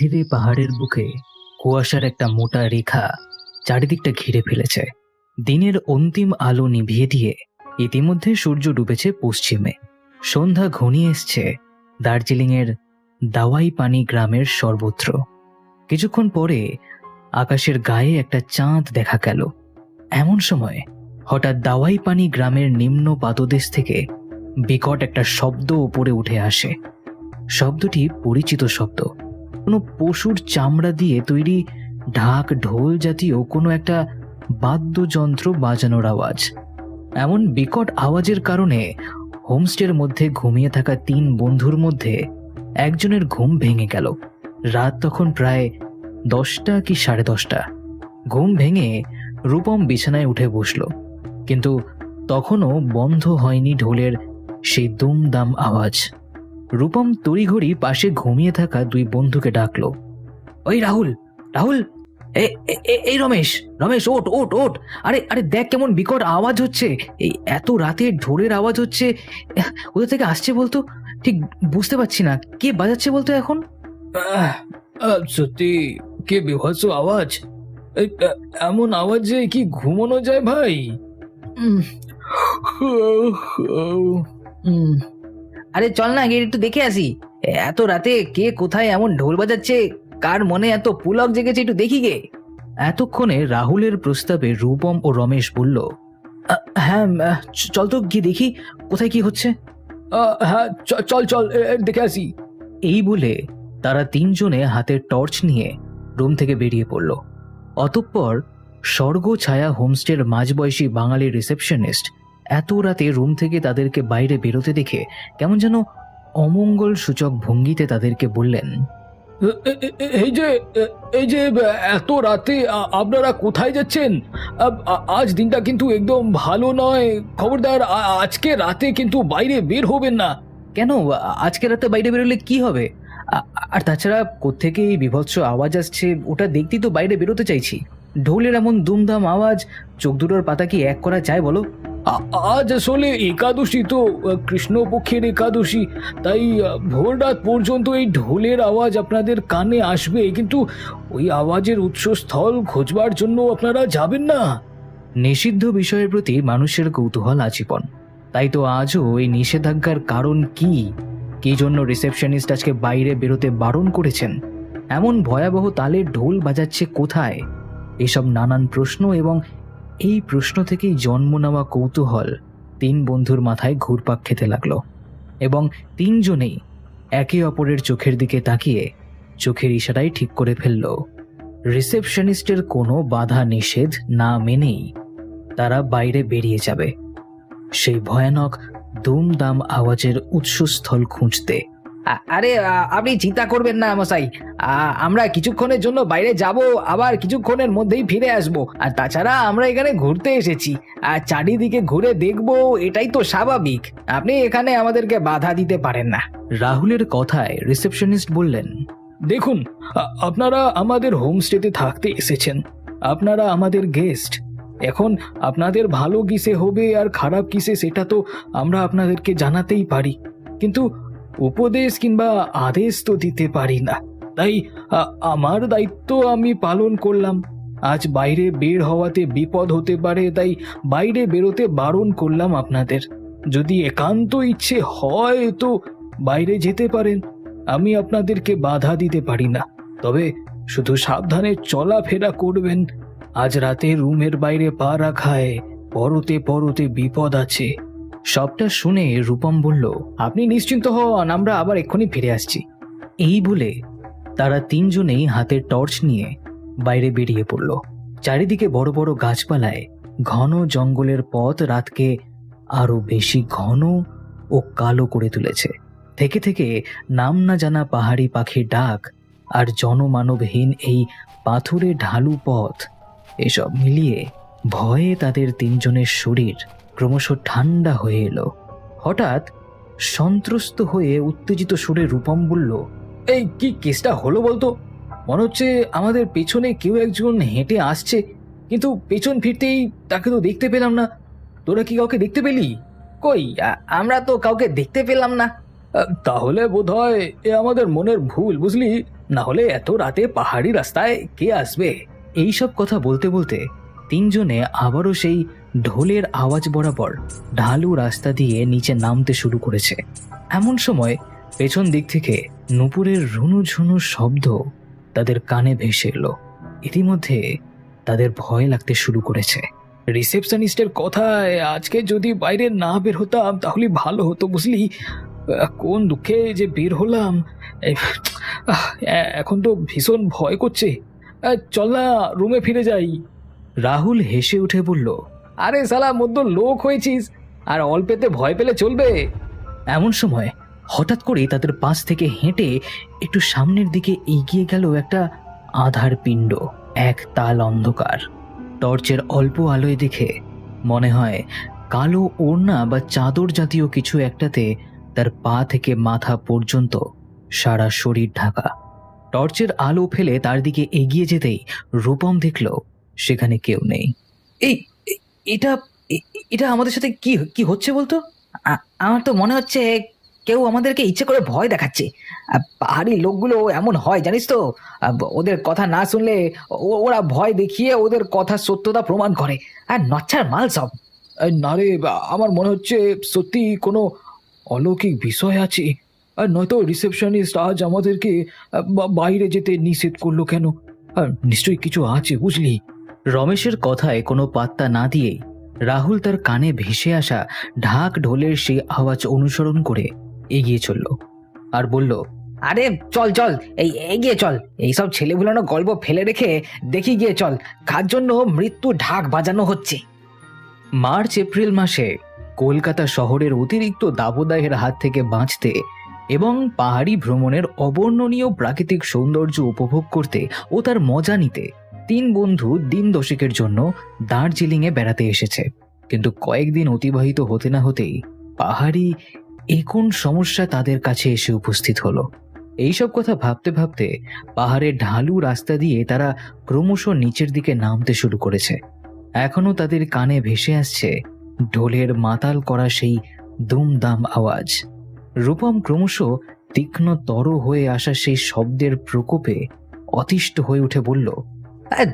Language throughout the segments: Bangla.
ধীরে পাহাড়ের বুকে কুয়াশার একটা মোটা রেখা চারিদিকটা ঘিরে ফেলেছে। দিনের অন্তিম আলো নিভিয়ে দিয়ে ইতিমধ্যে সূর্য ডুবেছে পশ্চিমে। সন্ধ্যা ঘনিয়ে এসছে দার্জিলিংয়ের দাওয়াই পানি গ্রামের সর্বত্র। কিছুক্ষণ পরে আকাশের গায়ে একটা চাঁদ দেখা গেল। এমন সময় হঠাৎ দাওয়াই পানি গ্রামের নিম্ন পাদদেশ থেকে বিকট একটা শব্দ উপরে উঠে আসে। শব্দটি পরিচিত শব্দ। কোনো পশুর চামড়া দিয়ে তৈরি ঢাক ঢোল জাতীয় কোনো একটা বাদ্যযন্ত্র বাজানোর আওয়াজ। এমন বিকট আওয়াজের কারণে হোমস্টের মধ্যে ঘুমিয়ে থাকা তিন বন্ধুর মধ্যে একজনের ঘুম ভেঙে গেল। রাত তখন প্রায় দশটা কি সাড়ে দশটা। ঘুম ভেঙে রূপম বিছানায় উঠে বসল। কিন্তু তখনও বন্ধ হয়নি ঢোলের সেই দুমদাম আওয়াজ। রূপম তড়িঘড়ি পাশে ঘুমিয়ে থাকা দুই বন্ধুকে ডাকলো। ওই রাহুল রাহুল এ এ- এ- এই রমেশ রমেশ ওট ওট ওট আরে আরে দেখ কেমন বিকট আওয়াজ হচ্ছে। এই এত রাতে ঢোলের আওয়াজ হচ্ছে। কোথা থেকে আসছে বলতো? ঠিক বুঝতে পারছি না। কে বাজাচ্ছে বলতো এখন? সত্যি কে বিভৎস আওয়াজ? এমন আওয়াজে কি ঘুমানো যায় ভাই? উম, আরে চল না গিয়ে একটু দেখে আসি। এত রাতে কে কোথায় এমন ঢোল বাজাচ্ছে? কার মনে এত পুলক জেগেছে একটু দেখি গে। এতক্ষণে রাহুলের প্রস্তাবে রূপম ও রমেশ বলল হ্যাঁ চল তো গিয়ে দেখি কোথায় কি হচ্ছে। হ্যাঁ চল চল দেখে আসি। এই বলে তারা তিনজনে হাতে টর্চ নিয়ে রুম থেকে বেরিয়ে পড়ল। অতঃপর স্বর্গ ছায়া হোমস্টের মাঝবয়সী বাঙালি রিসেপশনিস্ট এত রাতে রুম থেকে তাদেরকে বাইরে বেরোতে দেখে কেমন যেন অমঙ্গল সূচক ভঙ্গিতে তাদেরকে বললেন এই যে এই যে এত রাতে আপনারা কোথায় যাচ্ছেন? আজ দিনটা কিন্তু একদম ভালো নয়। খবরদার আজকে রাতে কিন্তু বাইরে বের হবেন না। কেন? আজকে রাতে বাইরে বেরোলে কি হবে? আর তাছাড়া কোত্থেকে এই বিভৎস আওয়াজ আসছে ওটা দেখতেই তো বাইরে বেরোতে চাইছি। ঢোলের এমন দুমদাম আওয়াজ চোখ দুটোর পাতা কি এক করা যায় বলো? আজ আসলে একাদশী তো কৃষ্ণপক্ষের একাদশী। তাই ভোর রাত পর্যন্ত এই ঢোলের আওয়াজ আপনাদের কানে আসবে, কিন্তু ওই আওয়াজের উৎসস্থল খোঁজবার জন্য আপনারা যাবেন না। নিষিদ্ধ বিষয়ের প্রতি মানুষের কৌতূহল আজীবন। তাই তো আজও এই নিষেধাজ্ঞার কারণ কি? কি জন্য রিসেপশনিস্ট আজকে বাইরে বেরোতে বারণ করেছেন? এমন ভয়াবহ তালের ঢোল বাজাচ্ছে কোথায়? এসব নানান প্রশ্ন এবং এই প্রশ্ন থেকেই জন্ম নেওয়া কৌতূহল তিন বন্ধুর মাথায় ঘুরপাক খেতে লাগল এবং তিনজনেই একে অপরের চোখের দিকে তাকিয়ে চোখের ইশারায় ঠিক করে ফেলল। রিসেপশনিস্টের কোনো বাধা নিষেধ না মেনেই তারা বাইরে বেরিয়ে যাবে। সেই ভয়ানক দুমদাম আওয়াজের উৎসস্থল খুঁজতে আরে আপনি চিন্তা করবেন না মশাই। আমরা কিছুক্ষণের জন্য বাইরে যাব আবার কিছুক্ষণের মধ্যেই ফিরে আসব। আর তাছাড়া আমরা এখানে ঘুরতে এসেছি। আর চারিদিকে ঘুরে দেখব এটাই তো স্বাভাবিক। আপনি এখানে আমাদেরকে বাধা দিতে পারেন না। রাহুলের কথায় রিসেপশনিস্ট বললেন দেখুন আপনারা আমাদের হোমস্টেতে থাকতে এসেছেন। আপনারা আমাদের গেস্ট। এখন আপনাদের ভালো কিসে হবে আর খারাপ কিসে সেটা তো আমরা আপনাদেরকে জানাতেই পারি। কিন্তু উপদেশ কিংবা আদেশ তো দিতে পারি না। তাই আমার দায়িত্ব আমি পালন করলাম। আজ বাইরে বের হওয়াতে বিপদ হতে পারে, তাই বাইরে বেরোতে বারণ করলাম আপনাদের। যদি একান্ত ইচ্ছে হয় তো বাইরে যেতে পারেন। আমি আপনাদেরকে বাধা দিতে পারি না। তবে শুধু সাবধানে চলাফেরা করবেন। আজ রাতে রুমের বাইরে পা রাখায় পরতে পরতে বিপদ আছে। সবটা শুনে রূপম বলল, আপনি নিশ্চিন্ত হন, আমরা আবার এক্ষুনি ফিরে আসছি। এই বলে তারা তিনজনেই হাতে টর্চ নিয়ে বাইরে বেরিয়ে পড়ল। চারিদিকে বড় বড় গাছপালায় ঘন জঙ্গলের পথ রাতকে আরও বেশি ঘন ও কালো করে তুলেছে। থেকে থেকে নাম না জানা পাহাড়ি পাখির ডাক আর জনমানবহীন এই পাথুরে ঢালু পথ, এসব মিলিয়ে ভয়ে তাদের তিনজনের শরীর ক্রমশ ঠান্ডা হয়ে এলো। হঠাৎ সন্ত্রস্ত হয়ে উত্তেজিত সুরে রূপম বলল, এই কি কেসটা হলো বলতো? মনে হচ্ছে আমাদের পেছনে কেউ একজন হেঁটে আসছে। কিন্তু পেছন ফিরতেই তাকে তো দেখতে পেলাম না। তোরা কি কাউকে দেখতে পেলি? কই আমরা তো কাউকে দেখতে পেলাম না। তাহলে বোধহয় এ আমাদের মনের ভুল, বুঝলি? না হলে এত রাতে পাহাড়ি রাস্তায় কে আসবে? এইসব কথা বলতে বলতে তিনজনে আবারও সেই ঢোলের আওয়াজ বরাবর ঢালু রাস্তা দিয়ে নিচে নামতে শুরু করেছে। এমন সময় পেছন দিক থেকে নুপুরের রুনু ঝুনু শব্দ তাদের কানে ভেসে এলো। ইতিমধ্যে তাদের ভয় লাগতে শুরু করেছে। রিসেপশনিস্টের কথায়, আজকে যদি বাইরে না বের হতাম, তাহলে ভালো হতো বুঝলি। কোন দুঃখে যে বের হলাম। এখন তো ভীষণ ভয় করছে। চল না, রুমে ফিরে যাই। রাহুল হেসে উঠে বলল আরে সালা মধ্য লোক হয়েছিস। আর অল্পেতে ভয় পেলে চলবে। এমন সময় হঠাৎ করেই তাদের পাশ থেকে হেঁটে একটু সামনের দিকে এগিয়ে গেল একটা আধার পিণ্ড, এক তাল অন্ধকার। টর্চের অল্প আলোয় দেখে মনে হয় কালো ওড়না বা চাদর জাতীয় কিছু একটাতে তার পা থেকে মাথা পর্যন্ত সারা শরীর ঢাকা। টর্চের আলো ফেলে তার দিকে এগিয়ে যেতেই রূপম দেখল, সেখানে কেউ নেই। এই এটা এটা আমাদের সাথে কি কি হচ্ছে বলতো? আমার তো মনে হচ্ছে কেউ আমাদেরকে ইচ্ছে করে ভয় দেখাচ্ছে। পাহাড়ি লোকগুলো এমন হয়, জানিস তো? ওদের কথা না শুনলে ওরা ভয় দেখিয়ে ওদের কথা সত্যতা প্রমাণ করে। আর নচ্ছার মাল সব। না রে আমার মনে হচ্ছে সত্যি কোনো অলৌকিক বিষয় আছে। আর নয়তো রিসেপশনিস্ট আজ আমাদেরকে বাইরে যেতে নিষেধ করল কেন? আর নিশ্চয়ই কিছু আছে, বুঝলি? রমেশের কথায় কোনো পাত্তা না দিয়েই রাহুল তার কানে ভেসে আসা ঢাক ঢোলের সেই আওয়াজ অনুসরণ করে এগিয়ে চলল আর বলল, আরে চল চল, এই এগিয়ে চল। এই এইসব ছেলেগুলোনো গল্প ফেলে রেখে দেখি গিয়ে চল। কার জন্য মৃত্যু ঢাক বাজানো হচ্ছে? মার্চ, এপ্রিল মাসে কলকাতা শহরের অতিরিক্ত দাবদাহের হাত থেকে বাঁচতে এবং পাহাড়ি ভ্রমণের অবর্ণনীয় প্রাকৃতিক সৌন্দর্য উপভোগ করতে ও তার মজা নিতে তিন বন্ধু দিন দশেকের জন্য দার্জিলিংয়ে বেড়াতে এসেছে। কিন্তু কয়েকদিন অতিবাহিত হতে না হতেই পাহাড়ি এ কোন সমস্যা তাদের কাছে এসে উপস্থিত হলো। এইসব কথা ভাবতে ভাবতে পাহাড়ের ঢালু রাস্তা দিয়ে তারা ক্রমশ নিচের দিকে নামতে শুরু করেছে। এখনও তাদের কানে ভেসে আসছে ঢোলের মাতাল করা সেই দুমদাম আওয়াজ। রূপম ক্রমশ তীক্ষ্ণতর হয়ে আসা সেই শব্দের প্রকোপে অতিষ্ঠ হয়ে উঠে বলল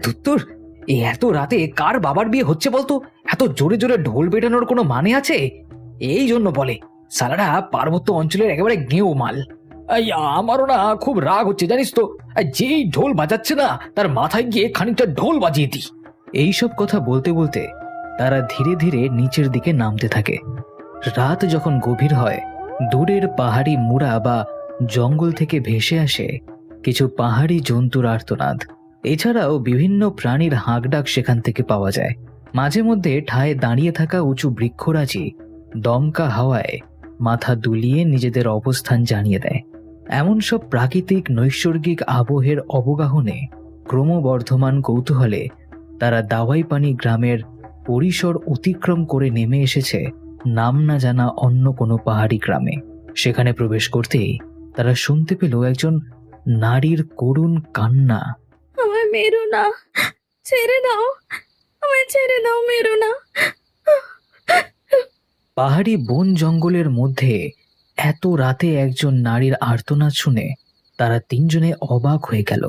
ধুত্তুর এত রাতে কার বাবার বিয়ে হচ্ছে বলতো? এত জোরে জোরে ঢোল পেটানোর কোনো মানে আছে? এই জন্য বলে, সালারা পার্বত্য অঞ্চলের একেবারে গেঁও মাল। আমারও না খুব রাগ হচ্ছে, জানিস তো? যেই ঢোল বাজাচ্ছে না, তার মাথায় গিয়ে খানিকটা ঢোল বাজিয়ে দিই। এইসব কথা বলতে বলতে তারা ধীরে ধীরে নিচের দিকে নামতে থাকে। রাত যখন গভীর হয়, দূরের পাহাড়ি মুড়া বা জঙ্গল থেকে ভেসে আসে কিছু পাহাড়ি জন্তুর আর্তনাদ। এছাড়াও বিভিন্ন প্রাণীর হাঁকডাক সেখান থেকে পাওয়া যায়। মাঝে মধ্যে ঠায়ে দাঁড়িয়ে থাকা উঁচু বৃক্ষরাজি দমকা হাওয়ায় মাথা দুলিয়ে নিজেদের অবস্থান জানিয়ে দেয়। এমন সব প্রাকৃতিক, নৈসর্গিক আবহের অবগাহনে ক্রমবর্ধমান কৌতূহলে তারা দাওয়াইপানি গ্রামের পরিসর অতিক্রম করে নেমে এসেছে নাম না জানা অন্য কোনো পাহাড়ি গ্রামে। সেখানে প্রবেশ করতেই তারা শুনতে পেল একজন নারীর করুণ কান্না। মেরো না ছেড়ে দাও। আমায় ছেড়ে দাও মেরো না পাহাড়ি বন জঙ্গলের মধ্যে এত রাতে একজন নারীর আর্তনাদ শুনে তারা তিনজনে অবাক হয়ে গেল।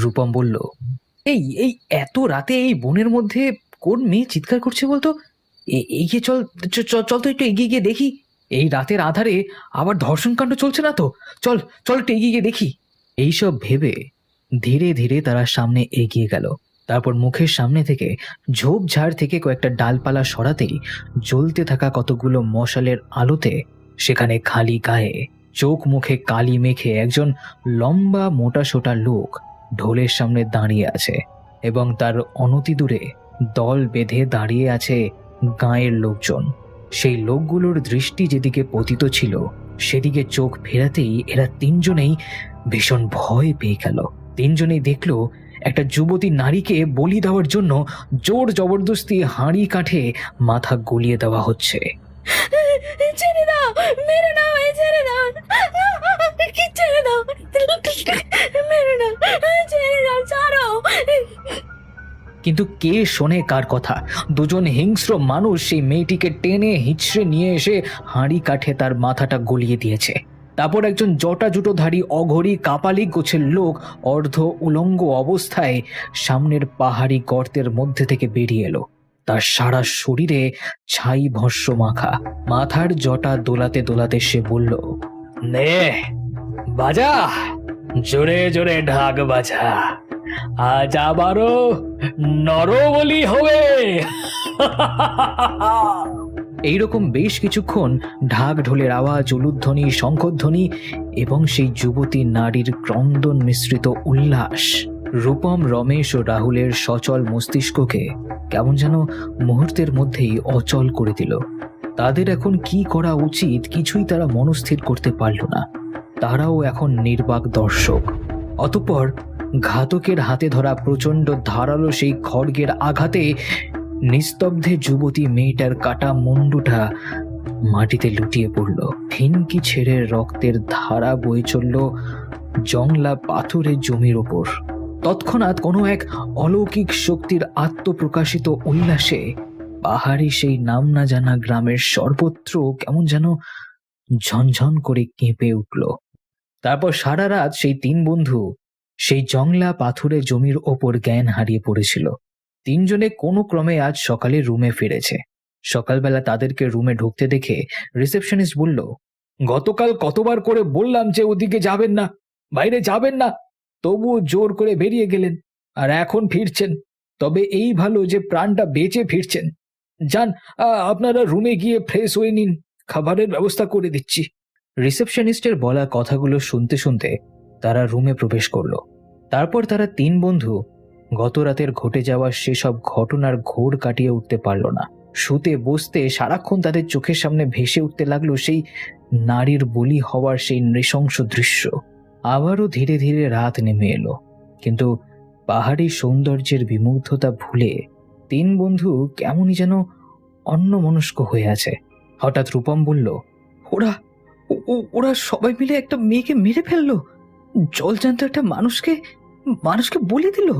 রূপম বলল, এই এই এত রাতে এই বনের মধ্যে কোন মেয়ে চিৎকার করছে বলতো? এগিয়ে চল চল তো একটু এগিয়ে গিয়ে দেখি। এই রাতের আধারে আবার ধর্ষণ কাণ্ড চলছে না তো? চল চল একটু এগিয়ে গিয়ে দেখি। এইসব ভেবে ধীরে ধীরে তারা সামনে এগিয়ে গেল। তারপর মুখের সামনে থেকে ঝোপঝাড় থেকে কয়েকটা ডালপালা সরাতেই জ্বলতে থাকা কতগুলো মশালের আলোতে সেখানে খালি গায়ে, চোখ মুখে কালি মেখে একজন লম্বা মোটা সোটা লোক ঢোলের সামনে দাঁড়িয়ে আছে এবং তার অনতি দূরে দল বেঁধে দাঁড়িয়ে আছে গাঁয়ের লোকজন। সেই লোকগুলোর দৃষ্টি যেদিকে পতিত ছিল, সেদিকে চোখ ফেরাতেই এরা তিনজনেই ভীষণ ভয় পেয়ে গেল। তিনজনেই দেখল একটা যুবতী নারীকে বলি দেওয়ার জন্য জোর জবরদস্তি হাঁড়ি কাঠে মাথা গলিয়ে দেওয়া হচ্ছে। ছেড়ে দাও মেরো না ছেড়ে দাও। কি ছেড়ে দাও মেরো না ছেড়ে দাও ছাড়ো। কিন্তু কে শোনে কার কথা? দুজন হিংস্র মানুষ সেই মেয়েটিকে টেনে হিঁচড়ে নিয়ে এসে হাঁড়ি কাঠে তার মাথাটা গলিয়ে দিয়েছে। তারপর একজন জটা জুটোধারী অঘরী কাপালি গোছের লোক অর্ধ উলঙ্গ অবস্থায় সামনের পাহাড়ি গর্তের মধ্যে থেকে বেরিয়ে এলো। তার সারা শরীরে ছাই ভস্য মাখা। মাথার জটা দোলাতে দোলাতে সে বলল, নে, বাজা, জোরে জোরে ঢাক বাজা। আজ আবারও নরবলি হবে। এইরকম বেশ কিছুক্ষণ ঢাক ঢোলের আওয়াজ, উলুধ্বনি, শঙ্খধ্বনি এবং সেই যুবতী নারীর ক্রন্দন মিশ্রিত উল্লাস। রূপম, রমেশ ও রাহুলের সচল মস্তিষ্ককে কেমন যেন মুহূর্তের মধ্যেই অচল করে দিল। তাদের এখন কি করা উচিত কিছুই তারা মনস্থির করতে পারল না। তারাও এখন নির্বাক দর্শক। অতঃপর ঘাতকের হাতে ধরা প্রচণ্ড ধারালো সেই খড়গের আঘাতে নিস্তব্ধে যুবতী মেয়েটার কাটা মুন্ডুটা মাটিতে লুটিয়ে পড়ল। ফিনকি ছেড়ে রক্তের ধারা বয়ে চলল জংলা পাথরের জমির ওপর। তৎক্ষণাৎ কোনো এক অলৌকিক শক্তির আত্মপ্রকাশিত উল্লাসে পাহাড়ি সেই নাম না জানা গ্রামের সর্বত্র কেমন যেন ঝনঝন করে কেঁপে উঠল। তারপর সারা রাত সেই তিন বন্ধু সেই জংলা পাথুরে জমির ওপর জ্ঞান হারিয়ে পড়েছিল। তিনজনে কোনো ক্রমে আজ সকালে রুমে ফিরেছে। সকালবেলা তাদেরকে রুমে ঢুকতে দেখে রিসেপশনিস্ট বলল, গতকাল কতবার করে বললাম যে ওদিকে যাবেন না, বাইরে যাবেন না, তবুও জোর করে বেরিয়ে গেলেন আর এখন ফিরছেন। তবে এই ভালো যে প্রাণটা বেঁচে ফিরছেন। যান আপনারা রুমে গিয়ে ফ্রেশ হয়ে নিন, খাবারের ব্যবস্থা করে দিচ্ছি। রিসেপশনিস্টের বলা কথাগুলো শুনতে শুনতে তারা রুমে প্রবেশ করল। তারপর তারা তিন বন্ধু গত রাতের ঘটে যাওয়া সেসব ঘটনার ঘোর কাটিয়ে উঠতে পারল না। শুতে বসতে সারাক্ষণ তাদের চোখের সামনে ভেসে উঠতে লাগল সেই নারীর বলি হওয়ার সেই নৃশংস দৃশ্য। আবারও ধীরে ধীরে রাত নেমে এলো। কিন্তু পাহাড়ি সৌন্দর্যের বিমুগ্ধতা ভুলে তিন বন্ধু কেমনই যেন অন্যমনস্ক হয়ে আছে। হঠাৎ রূপম বলল, ওরা ওরা সবাই মিলে একটা মেয়েকে মেরে ফেলল। জল জলজান্ত একটা মানুষকে মানুষকে বলে দিল।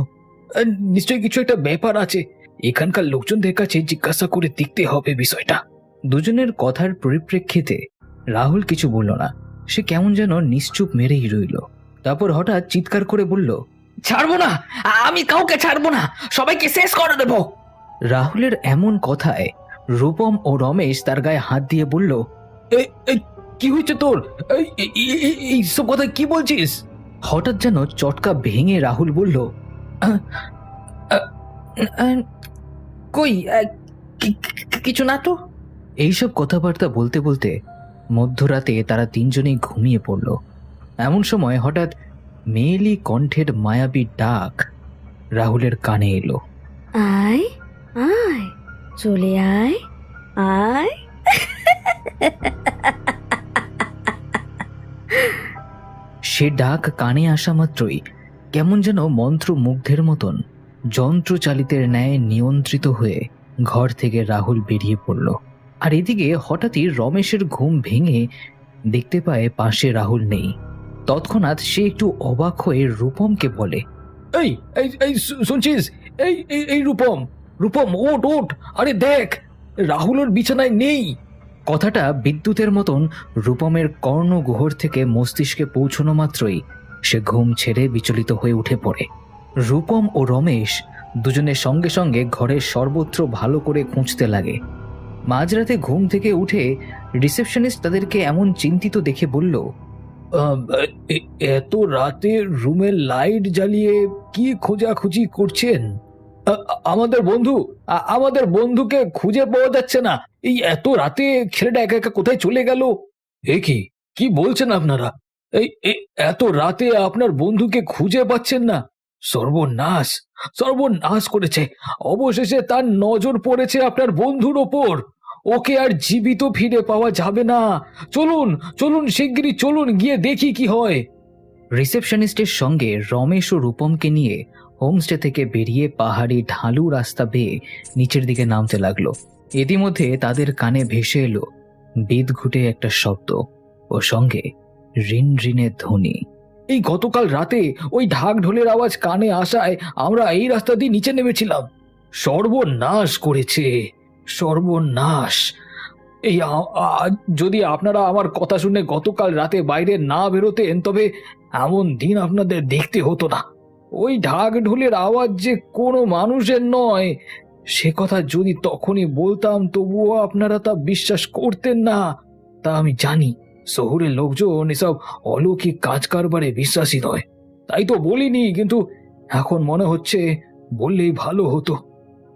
নিশ্চয়ই কিছু একটা ব্যাপার আছে। এখানকার লোকজনদের কাছে জিজ্ঞাসা করে দেখতে হবে বিষয়টা। দুজনের কথার পরিপ্রেক্ষিতে রাহুল কিছু বলল না। সে কেমন যেন নিশ্চুপ মেরেই রইল। তারপর হঠাৎ চিৎকার করে বলল, ছাড়বো না! আমি কাউকে ছাড়বো না! সবাইকে শেষ করে দেবো! রাহুলের এমন কথায় রূপম ও রমেশ তার গায়ে হাত দিয়ে বলল কি হয়েছে তোর? এই, এই- এই- এই- এইসব কথা কি বলছিস? হঠাৎ যেন চটকা ভেঙে রাহুল বলল কই কিছু না তো? এইসব কথাবার্তা বলতে বলতে মধ্যরাতে তারা তিনজনেই ঘুমিয়ে পড়ল। এমন সময় হঠাৎ মেয়েলি কণ্ঠের মায়াবী ডাক রাহুলের কানে এলো। আয় আয় চলে আয় আয়। সে ডাক কানে আসা মাত্রই কেমন যেন মন্ত্রমুগ্ধের মতন যন্ত্রচালিতের ন্যায় নিয়ন্ত্রিত হয়ে ঘর থেকে রাহুল বেরিয়ে পড়ল। আর এদিকে হঠাৎই রমেশের ঘুম ভেঙে দেখতে পায় পাশে রাহুল নেই। তৎক্ষণাৎ সে একটু অবাক হয়ে রূপমকে বলে, এই এই এই শুনছিস? এই এই রূপম রূপম ওট ওট আরে দেখ রাহুল ওর বিছানায় নেই। কথাটা বিদ্যুতের মতন রূপমের কর্ণগুহর থেকে মস্তিষ্কে পৌঁছনো মাত্রই সে ঘুম ছেড়ে বিচলিত হয়ে উঠে পড়ে। রূপম ও রমেশ দুজনের সঙ্গে সঙ্গে ঘরের সর্বত্র ভালো করে খুঁজতে লাগে। মাঝরাতে ঘুম থেকে উঠে রিসেপশনিস্ট তাদেরকে এমন চিন্তিত দেখে বলল এত রাতে রুমের লাইট জ্বালিয়ে কি খোঁজাখুঁজি করছেন? আমাদের বন্ধু আমাদের বন্ধুকে খুঁজে পাওয়া যাচ্ছে না। এই এত রাতে ছেলেটা একা একা কোথায় চলে গেল? এ কি কি বলছেন আপনারা? এই এত রাতে আপনার বন্ধুকে খুঁজে পাচ্ছেন না? সর্বনাশ সর্বনাশ করেছে। অবশেষে তার নজর পড়েছে আপনার বন্ধুর ওপর। ওকে আর জীবিত ফিরে পাওয়া যাবে না। চলুন চলুন শিগগিরই চলুন, গিয়ে দেখি কি হয়। রিসেপশনিস্টের সঙ্গে রমেশ ও রূপমকে নিয়ে হোমস্টে থেকে বেরিয়ে পাহাড়ি ঢালু রাস্তা বেয়ে নিচের দিকে নামতে লাগল। ইতিমধ্যে তাদের কানে ভেসে এলো বিদঘুটে একটা শব্দ। ও সঙ্গে রিন রিনের ধ্বনি। এই গতকাল রাতে ওই ঢাক ঢোলের আওয়াজ কানে আসায় আমরা এই রাস্তা দিয়ে নিচে নেমেছিলাম। সর্বনাশ করেছে, সর্বনাশ। এই যদি আপনারা আমার কথা শুনে গতকাল রাতে বাইরে না বেরোতেন, তবে এমন দিন আপনাদের দেখতে হতো না। ওই ঢাক ঢোলের আওয়াজ যে কোনো মানুষের নয়, সে কথা যদি তখনই বলতাম, তবুও আপনারা তা বিশ্বাস করতেন না, তা আমি জানি। শহরের লোকজন এসব অলৌকিক কাজ কারবারে বিশ্বাসী নয়। তাই তো বলিনি, কিন্তু এখন মনে হচ্ছে বললেই ভালো হতো।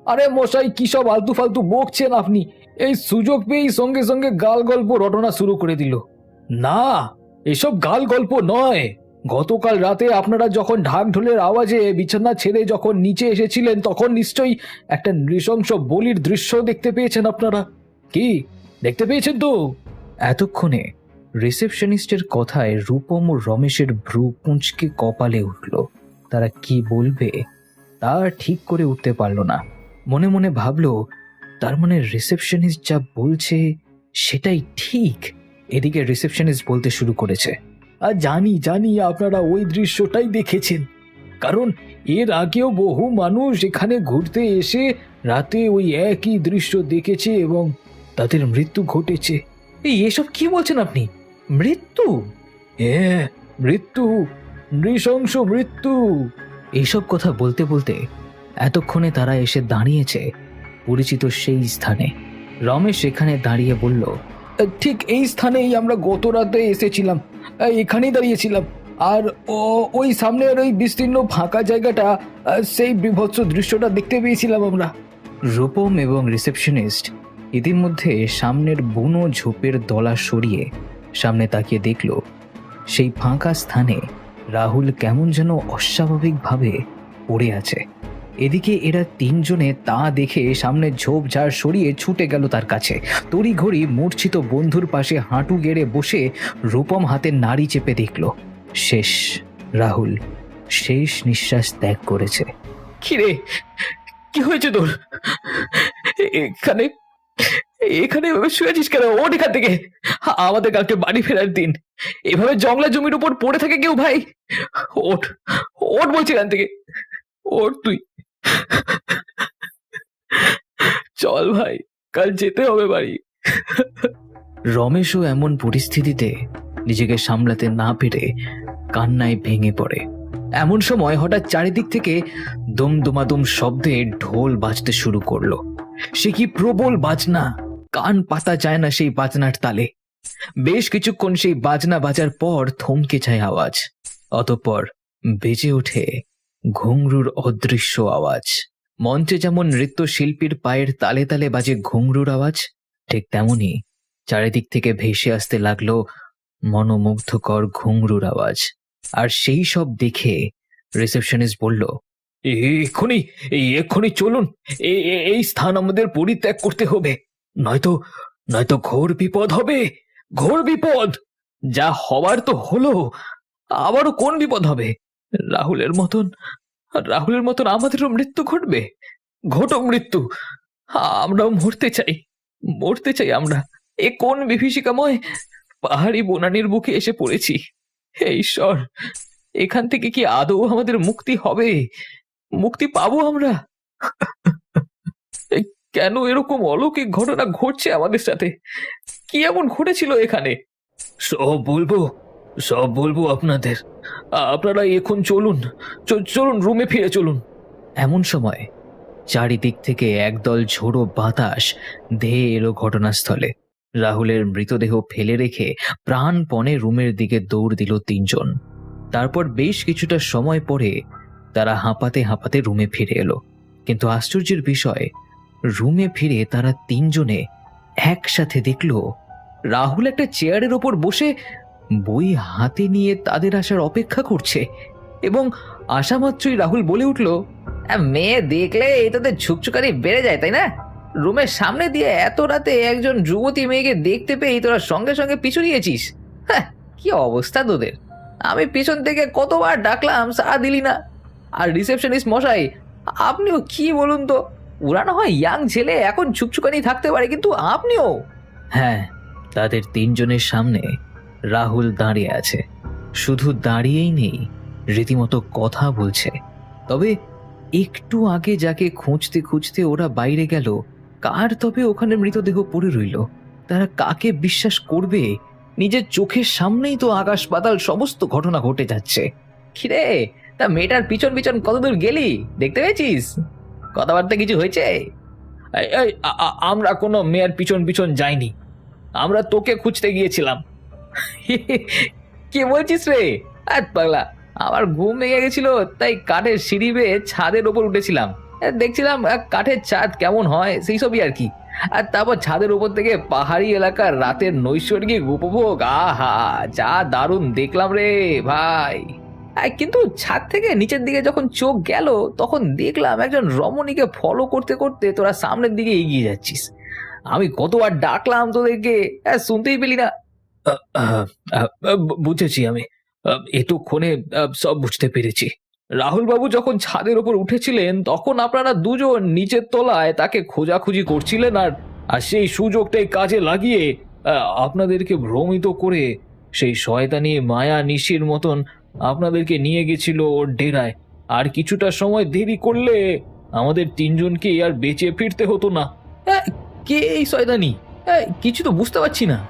আরে মশাই, কি সব আলতু ফালতু বকছেন আপনি? এই সুযোগ পেয়েই সঙ্গে সঙ্গে গাল গল্প রটনা শুরু করে দিল। না, এসব গাল গল্প নয়। গতকাল রাতে আপনারা যখন ঢাক ঢোলের আওয়াজে বিছানা ছেড়ে যখন নিচে এসেছিলেন, তখন নিশ্চয়ই একটা নৃশংস বলির দৃশ্য দেখতে পেয়েছেন আপনারা। কি, দেখতে পেয়েছেন তো? এতক্ষণে রিসেপশনিস্টের কথায় রূপম ও রমেশের ভ্রু কুঁচকে কপালে উঠল। তারা কি বলবে, তা ঠিক করে উঠতে পারল না। মনে মনে ভাবল, তার মানে রিসেপশনিস্ট যা বলছে, সেটাই ঠিক। এদিকে রিসেপশনিস্ট বলতে শুরু করেছে, আর জানি জানি আপনারা ওই দৃশ্যটাই দেখেছেন। কারণ এর আগেও বহু মানুষ এখানে ঘুরতে এসে রাতে ওই একই দৃশ্য দেখেছে এবং তাদের মৃত্যু ঘটেছে। এই, এসব কি বলছেন আপনি? মৃত্যু? হ্যাঁ মৃত্যু নৃশংস মৃত্যু। এইসব কথা বলতে বলতে এতক্ষণে তারা এসে দাঁড়িয়েছে পরিচিত সেই স্থানে। রমেশ এখানে দাঁড়িয়ে বলল ঠিক এই স্থানেই আমরা গত রাতে এসেছিলাম এখানেই দাঁড়িয়েছিলাম। আর ও- ওই সামনের ওই বিস্তীর্ণ ফাঁকা জায়গাটা সেই বিভৎস দৃশ্যটা দেখতে পেয়েছিলাম আমরা। রূপম এবং রিসেপশনিস্ট ইতিমধ্যে সামনের বুনো ঝোপের দলা সরিয়ে সামনে তাকিয়ে দেখল, সেই ফাঁকা স্থানে রাহুল কেমন যেন অস্বাভাবিকভাবে পড়ে আছে। এদিকে এরা তিনজনে তা দেখে সামনে ঝোপঝাড় সরিয়ে ছুটে গেল তার কাছে। তড়িঘড়ি মূর্ছিত বন্ধুর পাশে হাঁটু গেড়ে বসে রূপম হাতে নাড়ি চেপে দেখল, শেষ, রাহুল, শেষ নিঃশ্বাস ত্যাগ করেছে। কিরে, কি হয়েছে তোর? এখানে এখানে এভাবে শুয়েছিস কেন? ওঠ এখান থেকে। আমাদের কালকে বাড়ি ফেরার দিন। এভাবে জংলা জমির উপর পড়ে থাকে কেউ ভাই? ওঠ ওঠ বলছি এখান থেকে। ওঠ তুই। চল ভাই, কাল যেতে হবে বাড়ি। রমেশও এমন পরিস্থিতিতে নিজেকে সামলাতে না পেরে কান্নায় ভেঙে পড়ে। এমন সময় হঠাৎ চারিদিক থেকে দমদমাদম শব্দে ঢোল বাজতে শুরু করল। সে কি প্রবল বাজনা? কান পাতা যায় না সেই বাজনার তালে। বেশ কিছুক্ষণ সেই বাজনা বাজার পর থমকে যায় আওয়াজ। অতঃপর বেজে ওঠে ঘুংরুর অদৃশ্য আওয়াজ। মঞ্চে যেমন নৃত্যশিল্পীর পায়ের তালে তালে বাজে ঘুংরুর আওয়াজ, ঠিক তেমনি চারিদিক থেকে ভেসে আসতে লাগল মনোমুগ্ধকর ঘুংরুর আওয়াজ। আর সেই সব দেখে রিসেপশনিস্ট বলল এক্ষুনি এক্ষুনি চলুন। এই স্থান আমাদের পরিত্যাগ করতে হবে। নয়তো নয়তো ঘোর বিপদ হবে? ঘোর বিপদ! যা হওয়ার তো হলো, আবারও কোন বিপদ হবে? রাহুলের মতন রাহুলের মতন আমাদেরও মৃত্যু ঘটবে? ঘটক মৃত্যু। আমরাও মরতে চাই মরতে চাই আমরা। এ কোন বিভীষিকাময়? পাহাড়ি বনানির বুকে এসে পড়েছি। হে ঈশ্বর, এখান থেকে কি আদৌ আমাদের মুক্তি হবে? মুক্তি পাবো আমরা? কেন এরকম অলৌকিক ঘটনা ঘটছে আমাদের সাথে? কি এমন ঘটেছিল এখানে? সব বলব সব বলব আপনাদের। আপনারা এখন চলুন চলুন রুমে ফিরে চলুন। এমন সময় চারিদিক থেকে একদল ঝোড়ো বাতাস ধেয়ে এলো ঘটনাস্থলে। রাহুলের মৃতদেহ ফেলে রেখে প্রাণপণে রুমের দিকে দৌড় দিল তিনজন। তারপর বেশ কিছুটা সময় পরে তারা হাঁপাতে হাঁপাতে রুমে ফিরে এলো। কিন্তু আশ্চর্যের বিষয় রুমে ফিরে তারা তিনজনে একসাথে দেখল রাহুল একটা চেয়ারের ওপর বসে বই হাতে নিয়ে তাদের আসার অপেক্ষা করছে এবং আসা মাত্রই রাহুল বলে উঠল আহ, মেয়ে দেখলে তোদের ঝুকঝুকানি বেড়ে যায় তাই না? রুমের সামনে দিয়ে এত রাতে একজন যুবতী মেয়েকে দেখতে পেয়ে তোরা সঙ্গে সঙ্গে পিছু নিয়েছিস? হ্যাঁ কি অবস্থা তোদের? আমি পিছন থেকে কতবার ডাকলাম সাড়া দিলি না। আর রিসেপশনিস্ট মশাই আপনিও কি বলুন তো? ওরা হয় ইয়াং ছেলে, এখন ঝুকঝুকানি থাকতে পারে, কিন্তু আপনিও। হ্যাঁ তাদের তিনজনের সামনে রাহুল দাঁড়িয়ে আছে। শুধু দাঁড়িয়েই নেই, রীতিমতো কথা বলছে। তবে একটু আগে যাকে খুঁজতে খুঁজতে ওরা বাইরে গেল, কার তবে ওখানে মৃতদেহ পড়ে রইল? তারা কাকে বিশ্বাস করবে? নিজের চোখের সামনেই তো আকাশ পাতাল সমস্ত ঘটনা ঘটে যাচ্ছে। কিরে তা মেয়েটার পিছন পিছন কতদূর গেলি? দেখতে পেয়েছিস? কথাবার্তা কিছু হয়েছে? আমরা কোনো মেয়ের পিছন পিছন যাইনি। আমরা তোকে খুঁজতে গিয়েছিলাম। কে বলছিস রে? আর পাগলা, আমার ঘুম ভেঙে গেছিল, তাই কাঠের সিঁড়ি বেয়ে ছাদের ওপর উঠেছিলাম। দেখছিলাম কাঠের ছাদ কেমন হয়, সেই সবই আর কি। আর তারপর ছাদের উপর থেকে পাহাড়ি এলাকার রাতের নৈসর্গিক উপভোগ, আহা, যা দারুণ দেখলাম রে, ভাই। কিন্তু ছাদ থেকে নিচের দিকে যখন চোখ গেল, তখন দেখলাম একজন রমণীকে ফলো করতে করতে তোরা সামনের দিকে এগিয়ে যাচ্ছিস। আমি কতবার ডাকলাম তোদেরকে শুনতেই পেলি না। বুঝেছি আমি। এতক্ষণে সব বুঝতে পেরেছি। রাহুল বাবু যখন ছাদের উপর উঠেছিলেন, তখন আপনারা দুজন নিচের তলায় তাকে খোঁজাখুঁজি করছিলেন আর আর সেই সুযোগটাই কাজে লাগিয়ে আপনাদেরকে ভ্রমিত করে সেই শয়তানি মায়া নিশির মতন আপনাদেরকে নিয়ে গেছিল ওর ডেরায়। আর কিছুটা সময় দেরি করলে আমাদের তিনজনকে আর বেঁচে ফিরতে হতো না। কে এই এই, কিছু তো বুঝতে পারছি না।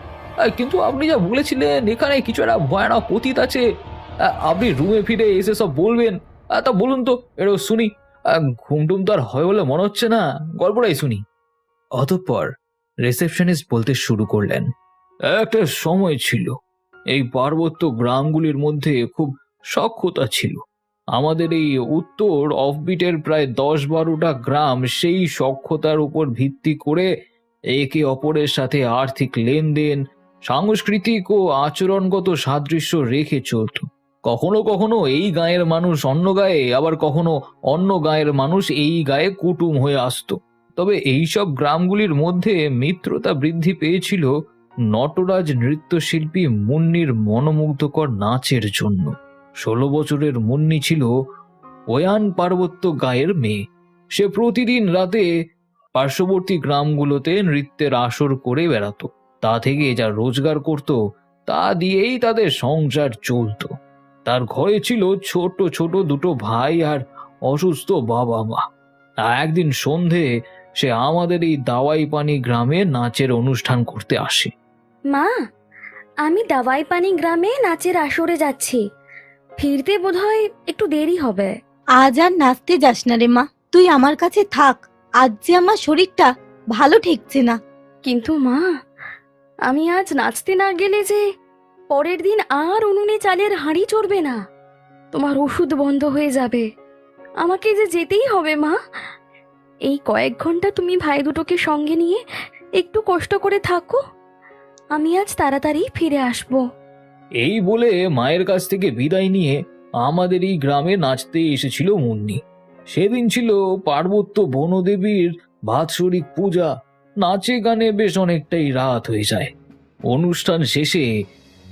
কিন্তু আপনি যা বলেছিলেন এখানে কিছু একটা ভয়ানক অতীত আছে। আপনি রুমে ফিরে এসে সব বলবেন। তা বলুন তো এটাও শুনি। ঘুমটুম তো আর হয় বলে মনে হচ্ছে না। গল্পটাই শুনি। অতঃপর রিসেপশনিস্ট বলতে শুরু করলেন। একটা সময় ছিল। এই পার্বত্য গ্রামগুলির মধ্যে খুব সক্ষতা ছিল। আমাদের এই উত্তর অফবিটের প্রায় দশ বারোটা গ্রাম সেই সক্ষতার উপর ভিত্তি করে একে অপরের সাথে আর্থিক লেনদেন, সাংস্কৃতিক ও আচরণগত সাদৃশ্য রেখে চলত। কখনো কখনো এই গায়ের মানুষ অন্য গায়ে, আবার কখনো অন্য গায়ের মানুষ এই গায়ে কুটুম হয়ে আসতো। তবে এইসব গ্রামগুলির মধ্যে মিত্রতা বৃদ্ধি পেয়েছিল নটরাজ নৃত্যশিল্পী মুন্নির মনোমুগ্ধকর নাচের জন্য। ষোলো বছরের মুন্নি ছিল ওয়ান পার্বত্য গায়ের মেয়ে। সে প্রতিদিন রাতে পার্শ্ববর্তী গ্রামগুলোতে নৃত্যের আসর করে বেড়াতো। তা থেকে যা রোজগার করত, তা দিয়েই তাদের সংসার চলতো। তার ঘরে ছিল ছোট ছোট দুটো ভাই আর অসুস্থ বাবা মা একদিন সন্ধে সে আমাদের এই দাওয়াই পানি গ্রামে নাচের অনুষ্ঠান করতে আসে। মা আমি দাওয়াই পানি গ্রামে নাচের আসরে যাচ্ছি। ফিরতে বোধহয় একটু দেরি হবে। আজ আর নাচতে যাস না রে মা। তুই আমার কাছে থাক। আজ যে আমার শরীরটা ভালো ঠেকছে না। কিন্তু মা আমি আজ নাচতে না গেলে যে পরের দিন আর উনুনে চালের হাঁড়ি চড়বে না। তোমার ওষুধ বন্ধ হয়ে যাবে। আমাকে যে যেতেই হবে মা এই কয়েক ঘণ্টা তুমি ভাই দুটোকে সঙ্গে নিয়ে একটু কষ্ট করে থাকো। আমি আজ তাড়াতাড়ি ফিরে আসব। এই বলে মায়ের কাছ থেকে বিদায় নিয়ে আমাদের এই গ্রামে নাচতে এসেছিল মুন্নি। সেদিন ছিল পার্বত্য বনদেবীর বাৎসরিক পূজা। নাচে গানে বেশ অনেকটাই রাত হয়ে যায়। অনুষ্ঠান শেষে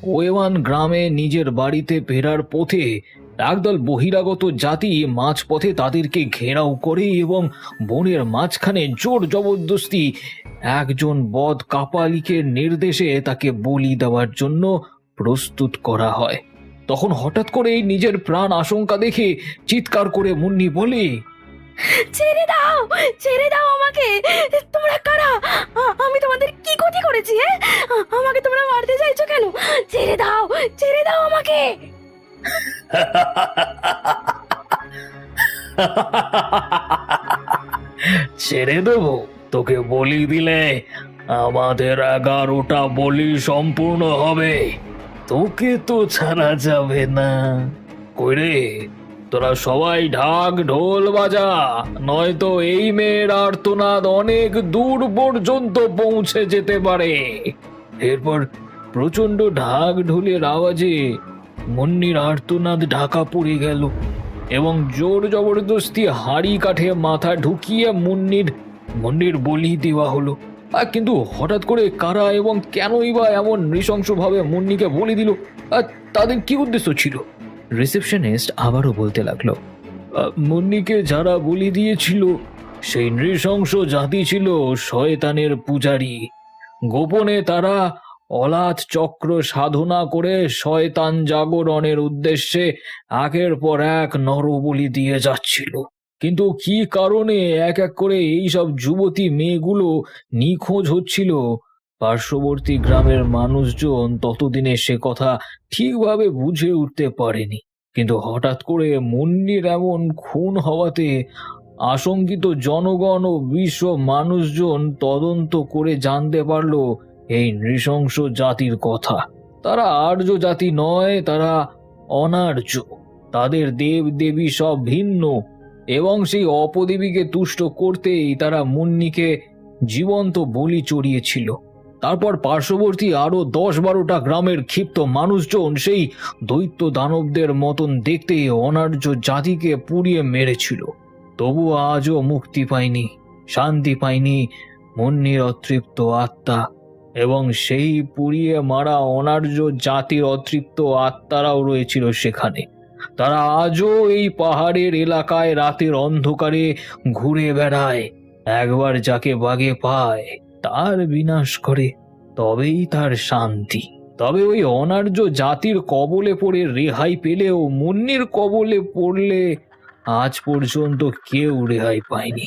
ওয়েওয়ান গ্রামে নিজের বাড়িতে ফেরার পথে একদল বহিরাগত জাতি মাঝপথে তাদেরকে ঘেরাও করে এবং বনের মাঝখানে জোর জবরদস্তি একজন বদ কাপালিকের নির্দেশে তাকে বলি দেওয়ার জন্য প্রস্তুত করা হয়। তখন হঠাৎ করেই নিজের প্রাণ আশঙ্কা দেখে চিৎকার করে মুন্নি বলে, ছেড়ে দাও ছেড়ে দাও আমাকে। তোমরা কারা? আমি তোমাদের কি ক্ষতি করেছি হ্যাঁ? আমাকে তোমরা মারতে চাইছো কেন? ছেড়ে দাও ছেড়ে দাও আমাকে। ছেড়ে দেব, তোকে বলি দিলে আমাদের এগারোটা বলি সম্পূর্ণ হবে। তোকে তো ছাড়া যাবে না। কইরে তোরা সবাই ঢাক ঢোল বাজা, নয়তো এই মেয়ের আর্তনাদ অনেক দূর পর্যন্ত পৌঁছে যেতে পারে। এরপর প্রচণ্ড ঢাক ঢোলের আওয়াজে মুন্নির আর্তনাদ ঢাকা পড়ে গেল এবং জোর জবরদস্তি হাড়ি কাঠে মাথা ঢুকিয়ে মুন্নির মুন্নির বলি দেওয়া হলো। আর কিন্তু হঠাৎ করে কারা এবং কেনই বা এমন নৃশংসভাবে মুন্নিকে বলি দিল? আর তাদের কি উদ্দেশ্য ছিল? রিসেপশনিস্ট আবারও বলতে লাগল মুন্নিকে যারা বলি দিয়েছিল, সেই নৃশংস জাতি ছিল শয়তানের পূজারী। গোপনে তারা অলাথ চক্র সাধনা করে শয়তান জাগরণের উদ্দেশ্যে একের পর এক নরবলি দিয়ে যাচ্ছিল। কিন্তু কি কারণে এক এক করে এই সব যুবতী মেয়েগুলো নিখোঁজ হচ্ছিল? পার্শ্ববর্তী গ্রামের মানুষজন ততদিনে সে কথা ঠিকভাবে বুঝে উঠতে পারেনি। কিন্তু হঠাৎ করে মুন্নির এমন খুন হওয়াতে আশঙ্কিত জনগণ ও বিশ্ব মানুষজন তদন্ত করে জানতে পারল এই নৃশংস জাতির কথা। তারা আর্য জাতি নয়, তারা অনার্য। তাদের দেব দেবী সব ভিন্ন এবং সেই অপদেবীকে তুষ্ট করতেই তারা মুন্নিকে জীবন্ত বলি চড়িয়েছিল। তারপর পার্শ্ববর্তী আরও দশ বারোটা গ্রামের ক্ষিপ্ত মানুষজন সেই দৈত্য দানবদের মতন দেখতে অনার্য জাতিকে পুড়িয়ে মেরেছিল। তবু আজও মুক্তি পায়নি, শান্তি পায়নি মুন্নির অতৃপ্ত আত্মা। এবং সেই পুড়িয়ে মারা অনার্য জাতির অতৃপ্ত আত্মারাও রয়েছিল সেখানে। তারা আজও এই পাহাড়ের এলাকায় রাতের অন্ধকারে ঘুরে বেড়ায়। একবার যাকে বাগে পায়, তার বিনাশ করে, তবেই তার শান্তি। তবে ওই অনার্য জাতির কবলে পড়ে রেহাই পেলেও মুন্নির কবলে পড়লে আজ পর্যন্ত কেউ রেহাই পায়নি।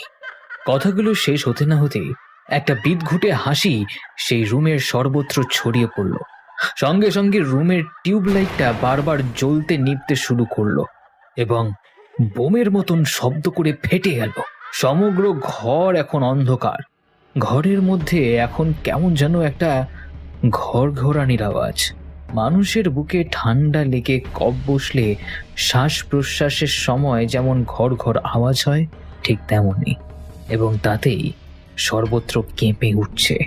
কথাগুলো শেষ হতে না হতেই একটা বিদঘুটে হাসি সেই রুমের সর্বত্র ছড়িয়ে পড়ল। সঙ্গে সঙ্গে রুমের টিউবলাইটটা বারবার জ্বলতে নিভতে শুরু করল এবং বোমের মতন শব্দ করে ফেটে গেল। সমগ্র ঘর এখন অন্ধকার। ঘরের মধ্যে এখন কেমন যেন একটা ঘর ঘোরানির আওয়াজ। মানুষের বুকে ঠান্ডা লেগে কপ বসলে শ্বাস প্রশ্বাসের সময় যেমন ঘর ঘর আওয়াজ হয়, ঠিক তেমনই। এবং তাতেই সর্বত্র কেঁপে উঠছে।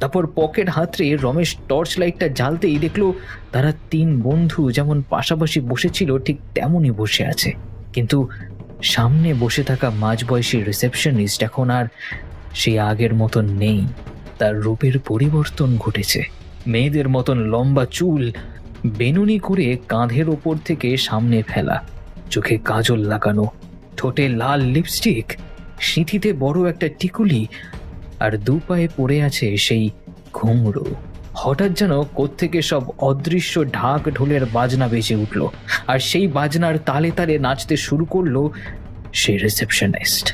তারপর পকেট হাতড়ে রমেশ টর্চ লাইটটা জ্বালতেই দেখল তারা তিন বন্ধু যেমন পাশাপাশি বসেছিল ঠিক তেমনই বসে আছে। কিন্তু সামনে বসে থাকা মাঝবয়সী রিসেপশনিস্ট এখন আর সেই আগের মতন নেই। তার রূপের পরিবর্তন ঘটেছে। মেয়েদের মতন লম্বা চুল বেনুনি করে কাঁধের ওপর থেকে সামনে ফেলা। চোখে কাজল লাগানো, ঠোঁটে লাল লিপস্টিক সিঁথিতে বড় একটা টিকুলি আর দু পায়ে পড়ে আছে সেই ঘুঙরু। হঠাৎ যেন কোত্থেকে সব অদৃশ্য ঢাক ঢোলের বাজনা বেজে উঠল আর সেই বাজনার তালে তালে নাচতে শুরু করল সেই রিসেপশনিস্ট।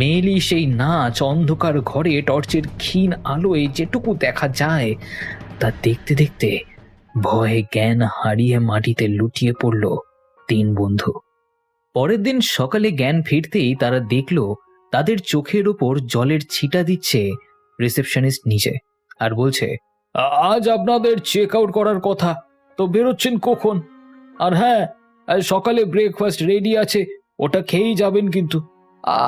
মেলি সেই নাচ অন্ধকার ঘরে টর্চের ক্ষীণ আলোয় যেটুকু দেখা যায় তা দেখতে দেখতে ভয়ে জ্ঞান হারিয়ে মাটিতে লুটিয়ে পড়ল তিন বন্ধু। পরের দিন সকালে জ্ঞান ফিরতেই তারা দেখল তাদের চোখের ওপর জলের ছিটা দিচ্ছে রিসেপশনিস্ট নিজে আর বলছে আজ আপনাদের চেক আউট করার কথা। তো বেরোচ্ছেন কখন? আর হ্যাঁ সকালে ব্রেকফাস্ট রেডি আছে, ওটা খেয়েই যাবেন কিন্তু।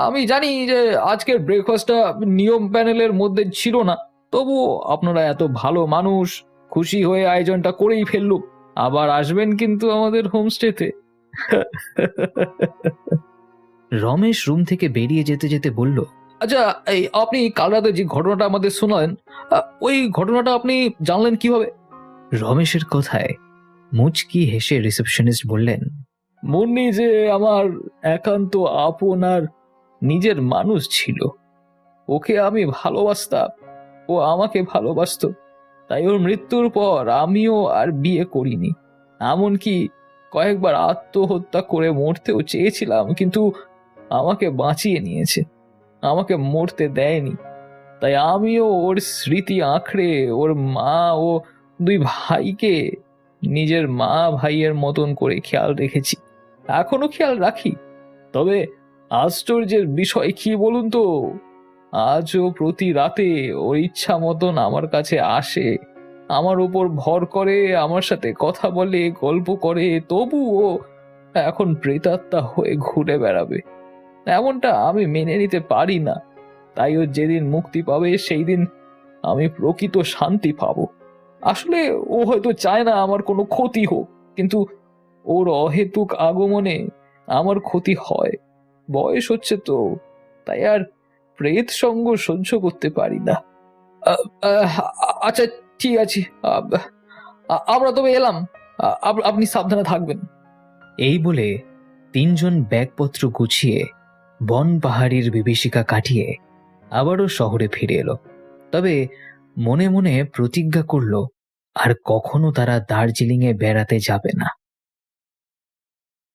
আমি জানি যে আজকের ব্রেকফাস্টটা নিয়ম প্যানেলের মধ্যে ছিল না, তবু আপনারা এত ভালো মানুষ, খুশি হয়ে আয়োজনটা করেই ফেললুম। আবার আসবেন কিন্তু আমাদের হোমস্টেতে রমেশ রুম থেকে বেরিয়ে যেতে যেতে বলল আচ্ছা এই আপনি কাল রাতে যে ঘটনাটা আমাদের শোনালেন ওই ঘটনাটা আপনি জানলেন কীভাবে? রমেশের কথায় মুচকি হেসে রিসেপশনিস্ট বললেন মুন্নি যে আমার একান্ত আপন আর নিজের মানুষ ছিল ওকে আমি ভালোবাসতাম ও আমাকে ভালোবাসতো তাই ওর মৃত্যুর পর আমিও আর বিয়ে করিনি। এমনকি কয়েকবার আত্মহত্যা করে মরতেও চেয়েছিলাম কিন্তু আমাকে বাঁচিয়ে নিয়েছে। আমাকে মরতে দেয়নি। তাই আমিও ওর স্মৃতি আঁকড়ে ওর মা ও দুই ভাইকে নিজের মা ভাইয়ের মতন করে খেয়াল রেখেছি। এখনও খেয়াল রাখি। তবে আশ্চর্যের বিষয় কি বলুন তো? আজও প্রতি রাতে ওর ইচ্ছা মতন আমার কাছে আসে। আমার উপর ভর করে, আমার সাথে কথা বলে, গল্প করে, তবুও এখন প্রেতাত্মা হয়ে ঘুরে বেড়াবে। এমনটা আমি মেনে নিতে পারি না। তাই ও যেদিন মুক্তি পাবে সেই দিন আমি প্রকৃত শান্তি পাবো। আসলে ও হয়তো চায় না আমার কোনো ক্ষতি হোক, কিন্তু ওর অহেতুক আগমনে আমার ক্ষতি হয়। বয়স হচ্ছে তো, তাই আর প্রেত সঙ্গ সহ্য করতে পারি না। আচ্ছা ঠিক আছে। আমরা তবে এলাম। আপনি সাবধানে থাকবেন। এই বলে তিনজন ব্যাগপত্র গুছিয়ে বন পাহাড়ির বিভীষিকা কাটিয়ে আবারও শহরে ফিরে এলো। তবে মনে মনে প্রতিজ্ঞা করল, আর কখনো তারা দার্জিলিংয়ে বেড়াতে যাবে না।